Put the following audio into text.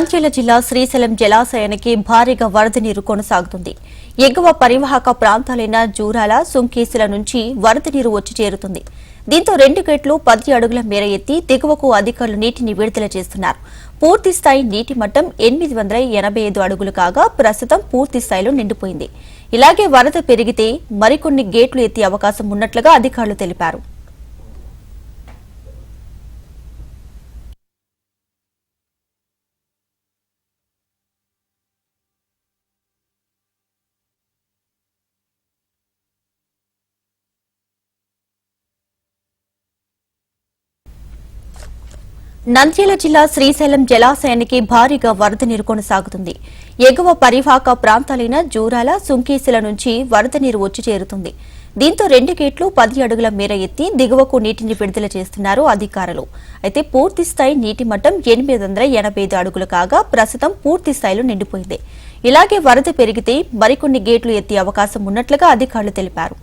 మంచిర్యాల జిల్లా శ్రీశైలం జలాశయానికి భారీగా వరద నీరు కొనసాగుతుంది. ఎగువ పరివాహక ప్రాంతాలైన జూరాల సుంకేసుల నుంచి వరద నీరు వచ్చి చేరుతుంది. దీంతో రెండు గేట్లు పది అడుగుల మేర ఎత్తి దిగువకు అధికారులు నీటిని విడుదల చేస్తున్నారు. పూర్తి స్థాయి నీటి మట్టం ఎనిమిది వందల ఎనభై ఐదు అడుగులు కాగా ప్రస్తుతం పూర్తి స్థాయిలో నిండిపోయింది. ఇలాగే వరద పెరిగితే మరికొన్ని గేట్లు ఎత్తే అవకాశం ఉన్నట్లుగా అధికారులు తెలిపారు. నంద్యాల జిల్లా శ్రీశైలం జలాశయానికి భారీగా వరద నీరు కొనసాగుతుంది. ఎగువ పరివాహక ప్రాంతాలైన జూరాల సుంకేసుల నుంచి వరద నీరు వచ్చి చేరుతుంది. దీంతో రెండు గేట్లు పది అడుగుల మేర ఎత్తి దిగువకు నీటిని విడుదల చేస్తున్నారు అధికారులు. అయితే పూర్తి స్థాయి నీటి మట్టం ఎనిమిది వందల ఎనభై ఐదు అడుగులు కాగా ప్రస్తుతం పూర్తి స్థాయిలో నిండిపోయింది. ఇలాగే వరద పెరిగితే మరికొన్ని గేట్లు ఎత్తే అవకాశం ఉన్నట్లుగా అధికారులు తెలిపారు.